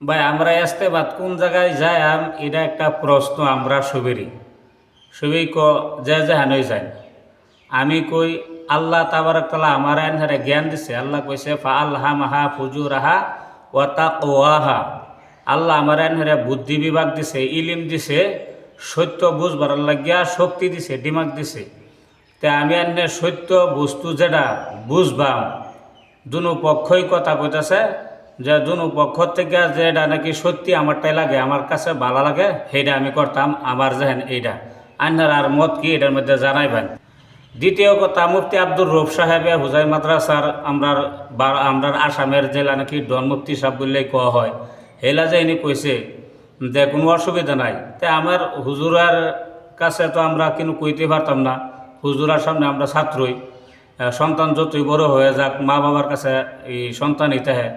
ভাই, আমরা আসতে বাদ কোন জায়গায় যাই আম এটা একটা প্রশ্ন আমরা সবেরই। সবই ক, যে যেহানই যায় আমি কই, আল্লাহ তাবারকাল্লাহ আমার আইন হারে জ্ঞান দিছে। আল্লাহ কইছে ফা আল্লাহা মাহা ফুজুরাহা ওয়াতা কোয়াহা আল্লাহ আমার আইন হারে বুদ্ধি বিভাগ দিছে, ইলিম দিছে, সত্য বুঝবার লাগিয়া শক্তি দিছে, দিমাগ দিছে। তে আমি আইনে সত্য বস্তু যেটা বুঝবাম, দুনো পক্ষই কথা কইতাছে যে দুনো পক্ষ থেকে যে এটা নাকি সত্যি আমারটাই লাগে, আমার কাছে ভালো লাগে, সেইটা আমি করতাম আমার যেহেন এইটা। আন্নার আর মত কি এটার মধ্যে জানাইবেন? দ্বিতীয় কথা, মুফতি আব্দুর রৌফ সাহেবে হুজাই মাদ্রাসার আমরার বা- আমরার আসামের জেলা নাকি ডন মুফতি সাহেব বললেই কোয়া হয়। হেলা যে ইনি কইছে, যে কোনো অসুবিধা নাই। তে আমার হুজুরার কাছে তো আমরা কিন্তু কইতে পারতাম না, হুজুরার সামনে আমরা ছাত্রই। সন্তান যতই বড় হয়ে যাক মা বাবার কাছে এই সন্তান ইতে হয়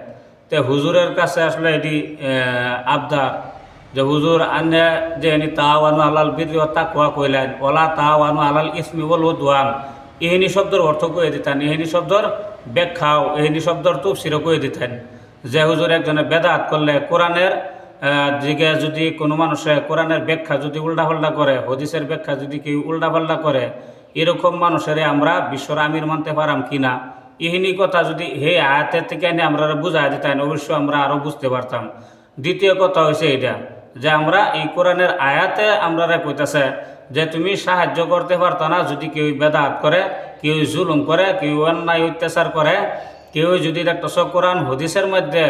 তে হুজুরের কাছে আসলে এটি আবদার। যে হুজুর আন্যা যে এনি তাওয়ানু আলাল বিদ্রি তাকুয়া কইলেন, ওলা তাওয়ানু আলাল ইসমি বল দোয়ান ইহিনি শব্দের অর্থ কয়ে দিতেন? ইহিনি শব্দর ব্যাখ্যাও, ইহিনি শব্দর তুফসিরও কয়ে দিতেন? যে হুজুর একজনে বেদাত করলে কোরআনের দিকে যদি কোনো মানুষে কোরআনের ব্যাখ্যা যদি উল্টাপাল্টা করে, হদিসের ব্যাখ্যা যদি কেউ উল্টাপাল্টা করে, এরকম মানুষের আমরা বিশ্বর আমির মানতে পারাম কিনা ইহিনি কথা যদি হে আয়াতের থেকে এনে আমরা বুঝাই দিতেন অবশ্যই আমরা আরও বুঝতে পারতাম। দ্বিতীয় কথা হয়েছে এটা যে আমরা এই কোরআনের আয়াতে আমরা কইতাছে যে তুমি সাহায্য করতে পারতো না যদি কেউ বেদাত করে, কেউ জুলুম করে, কেউ অন্যায় অত্যাচার করে, কেউ যদি দেখতেছ কোরআন হদিসের মধ্যে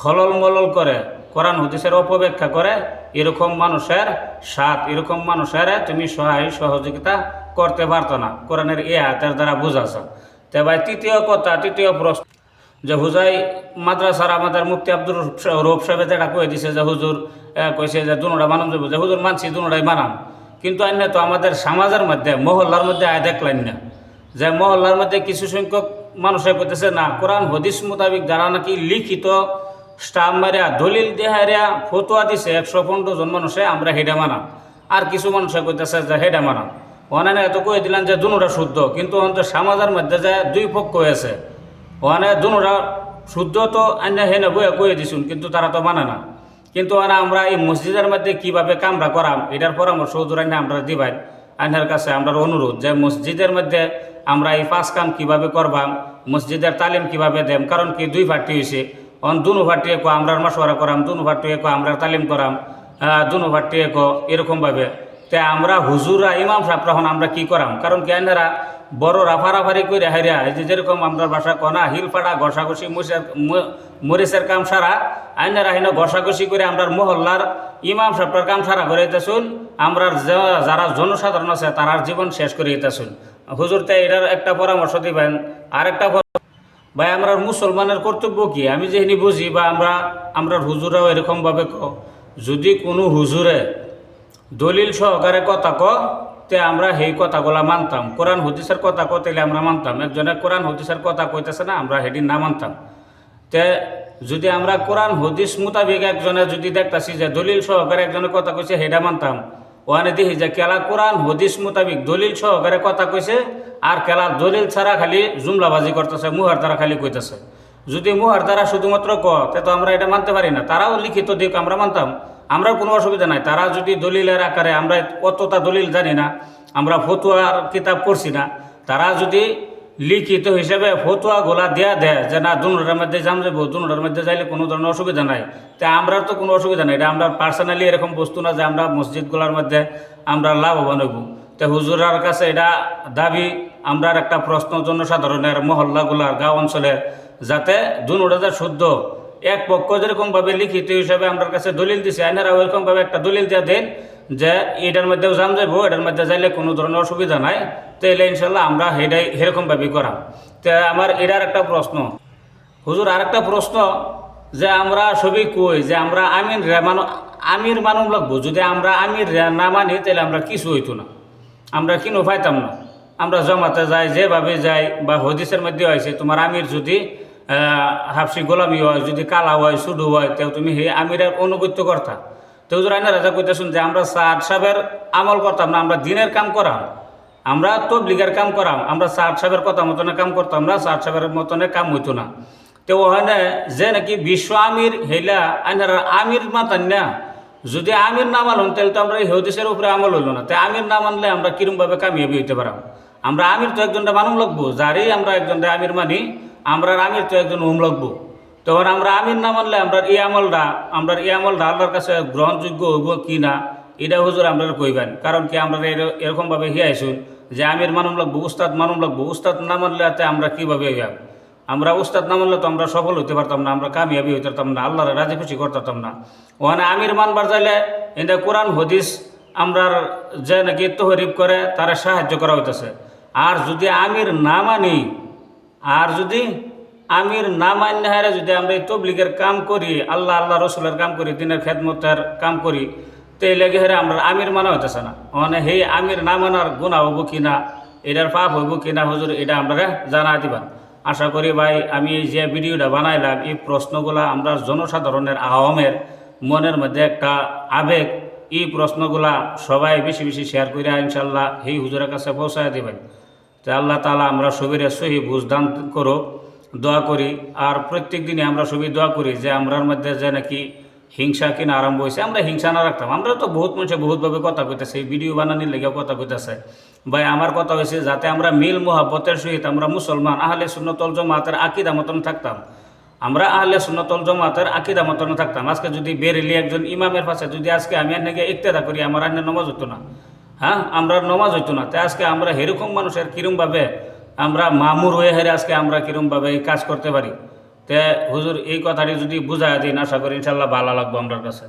খলল মলল করে, কোরআন হদিসের অপব্যাখ্যা করে, এরকম মানুষের সাথ, এরকম মানুষের তুমি সহায় সহযোগিতা করতে পারতো না। কোরআনের এই আয়াতের দ্বারা বুঝাছ। তে তৃতীয় কথা, তৃতীয় প্রশ্ন। যে হুজাই মাদ্রাসার আমাদের মুক্তি আব্দুর রৌফ সাহেব যেটা কয়ে দিছে যে হুজুর কইছে যে দুনোটা মানাম যাব যে হুজুর মানছি, দুনোটাই মানাম কিন্তু অন্য তো আমাদের সমাজের মধ্যে, মহল্লার মধ্যে আয় দেখলেন না। যে মহল্লার মধ্যে কিছু সংখ্যক মানুষে কইতেছে, না, কোরআন, হদিস মোতাবিক যারা নাকি লিখিত স্টাম্প মারিয়া, দলিল দেহারিয়া ফতোয়া দিছে, একশো পনেরো জন মানুষে, আমরা হেডা মানাম। আর কিছু মানুষে কইতেছে যে হেডা মানাম। অনেক এত কয়ে দিলেন যে দুনোটা শুদ্ধ, কিন্তু অন্তত সমাজের মধ্যে যে দুই পক্ষ হয়েছে ওখানে দুনোটা শুদ্ধ তো অন্য হেনে বয়ে কয়ে দিছুন, কিন্তু তারা তো মানে না। কিন্তু ওখানে আমরা এই মসজিদের মধ্যে কীভাবে কামরা করাম, এটার পরামর্শ হুজুরাইনে আমরা দিবাই। আইনের কাছে আমরা অনুরোধ যে মসজিদের মধ্যে আমরা এই পাঁচ কাম কীভাবে করবাম, মসজিদের তালিম কীভাবে দেম, কারণ কি দুই পার্টি হয়েছে অন দুনো পার্টি একো আমরার মাসোয়ারা করাম, দুনো পার্টি একো আমরা তালিম করাম দুনো পার্টি একো এরকমভাবে তে আমরা হুজুরা ইমাম সাহেব তখন আমরা কি করাম? কারণ কি আইনারা বড় রাফারাফারি করে হাইরা যে যেরকম আমরা বাসা কনা হিলফাড়া ঘষাঘষি মরিচের কাম সারা আইনারা হিন ঘষাঘষি করে আমরা মহল্লার ইমাম সাহেবটার কাম সারা করে দিতেছুন আমরা যারা জনসাধারণ আছে তারার জীবন শেষ করে দিতেছুন। হুজুর তাই এটার একটা পরামর্শ দিবেন। আর একটা ভাই আমরা মুসলমানের কর্তব্য কি? আমি যেখানে বুঝি বা আমরা আমরা হুজুরাও এরকমভাবে যদি কোনো হুজুরে দলিল সহকারে কথা ক, তে আমরা সেই কথাগুলা মানতাম। কোরআন, হদিসের কথা ক, তাইলে আমরা মানতাম। একজনে কোরআন, হদিসের কথা কইতেছে না, আমরা সেদিন না মানতাম। তে যদি আমরা কোরআন, হদিস মোতাবিক একজনে যদি দেখতাছি যে দলিল সহকারে একজনে কথা কইছে সেটা মানতাম। ওখানে দেখি যে কেলা কোরআন, হদিস মোতাবিক দলিল সহকারে কথা কইছে, আর কেলা দলিল ছাড়া খালি জুমলাবাজি করতেছে, মুহার দ্বারা খালি কইতেছে। যদি মুহার দ্বারা শুধুমাত্র ক, তে তো আমরা এটা মানতে পারি না। তারাও লিখিত দিক আমরা মানতাম। আমরা কোনো অসুবিধা নাই। তারা যদি দলিলের আকারে আমরা অতটা দলিল জানি না, আমরা ফতুয়ার কিতাব পড়ছি না, তারা যদি লিখিত হিসেবে ফতুয়া গোলা দেয়া দেয় যে না দুটার মধ্যে জাম যাব দুটার মধ্যে যাইলে কোনো ধরনের অসুবিধা নাই। তা আমরা তো কোনো অসুবিধা নাই। এটা আমরা পার্সোনালি এরকম বস্তু না যে আমরা মসজিদগুলোর মধ্যে আমরা লাভবান হইব। তো হুজুরার কাছে এটা দাবি আমরা একটা প্রশ্ন জনসাধারণের মহল্লাগুলার গাঁও অঞ্চলের যাতে দুটা শুদ্ধ, এক পক্ষ যেরকমভাবে লিখিত হিসাবে আমার কাছে দলিল দিছে, আইনারা ওইরকমভাবে একটা দলিল দিয়ে দেন যে এটার মধ্যেও জান যাব এটার মধ্যে যাইলে কোনো ধরনের অসুবিধা নাই। তাইলে ইনশাল্লাহ আমরা সেটাই সেরকমভাবেই করাম। তো আমার এটার একটা প্রশ্ন। হুজুর, আরেকটা প্রশ্ন যে আমরা সবই কই? যে আমরা আমির রে আমির মানুষ লাগবো? যদি আমরা আমির রে না মানি তাহলে আমরা কিছু হইতো না। আমরা কিনো পাইতাম না। আমরা জমাতে যাই, যেভাবে যাই বা হদিসের মধ্যে হয়েছে তোমার আমির যদি হাফসি গোলামি হয়, যদি কালা হয় সুডু হয়, তেও তুমি সেই আমিরের অনুগত্য করতা তো হুজুর আইনা রাজা কইতেছেন যে আমরা সাদ সাহেবের আমল করতাম না, আমরা দিনের কাম করাম, আমরা তবলিগের কাম করাম, আমরা সাদ সাহেবের কথা মতনে কাম করতাম না, সাদ সাহেবের মতনে কাম হইতো না। তো ওখানে যে নাকি বিশ্ব আমির হেলা আইনার আমির মাতান না। যদি আমির না মানন, তাহলে তো আমরা এই হদিসের উপরে আমল হইল না। তাই আমির না মানলে আমরা কিরমভাবে কামিয়াবি হইতে পারাম? আমরা আমির তো একজনটা মানুষ লাগবো, যারই আমরা একজনটা আমির মানি আমরা আমির তো একজন হুম লাগবো। তখন আমরা আমির না মানলে আমরা এই আমলটা, আমরা এই আমলটা আল্লাহর কাছে গ্রহণযোগ্য হইব কি না, এটা হুজুর আমরা কইবেন। কারণ কি আমরা এর- এরকমভাবে হিয়াইছুন যে আমির মানুষ লাগবো, উস্তাদ মানুষ লাগবো, উস্তাদ না মানলে আমরা কীভাবে হইয়াম আমরা উস্তাদ না মানলে তো আমরা সফল হইতে পারতাম না, আমরা কামিয়াবি হইতে পারতাম না, আল্লাহর রাজি খুশি করতাম না। ওখানে আমির মানবার চাইলে এটা কোরআন, হদিস আমরার যে নাকি তহরিব করে তারা সাহায্য করা হইতেছে। আর যদি আমির না মানি আর যদি আমির না মান্য হারে যদি আমরা এই তবলিগের কাম করি, আল্লাহ আল্লাহ রসুলের কাম করি, দিনের খেদমতের কাম করি, তো এই লেগে হেরে আমরা আমির মানা হইতেছে না। মানে সেই আমির না মানার গুণা হইব কি না, এটার পাপ হইব কি না, হুজুর, এটা আমরা জানা দিবেন আশা করি ভাই, আমি এই যে ভিডিওটা বানাইলাম, এই প্রশ্নগুলা আমরা জনসাধারণের আহমের মনের মধ্যে একটা আবেগ, এই প্রশ্নগুলা সবাই বেশি বেশি শেয়ার করে ইনশাল্লাহ এই হুজুরের কাছে পৌঁছায় দেবেন। তো আল্লাহ তালা আমরা সবিরে সহি বুঝদান করো, দোয়া করি। আর প্রত্যেক দিনে আমরা সবই দোয়া করি যে আমরার মধ্যে যে নাকি হিংসা কিনা আরম্ভ হয়েছে। আমরা হিংসা না রাখতাম। আমরা তো বহুত মানুষে বহুতভাবে কথা কইতেছে ভিডিও বানানির লেগে কথা কইতেছে। ভাই, আমার কথা হয়েছে যাতে আমরা মিল মোহাব্বতের সহিত আমরা মুসলমান, আহলে সুন্নতল জমাতের আকিদা মতন থাকতাম। আমরা আহলে সুন্নতল জমাতের আকিদা মতন থাকতাম। আজকে যদি বেরেলি একজন ইমামের পাশে যদি আজকে আমি আর নাকি ইক্তেদা করি, আমার আন্য নমাজ হতো না। হ্যাঁ আমরা নমাজ হইতো না। তাই আজকে আমরা এরকম মানুষের কীরমভাবে আমরা মামুর হয়ে হেরে আজকে আমরা কীরমভাবে এই কাজ করতে পারি? তে হুজুর, এই কথাটি যদি বুঝায় দিন, আশা করি ইনশাল্লাহ ভালো লাগবো আমার কাছে।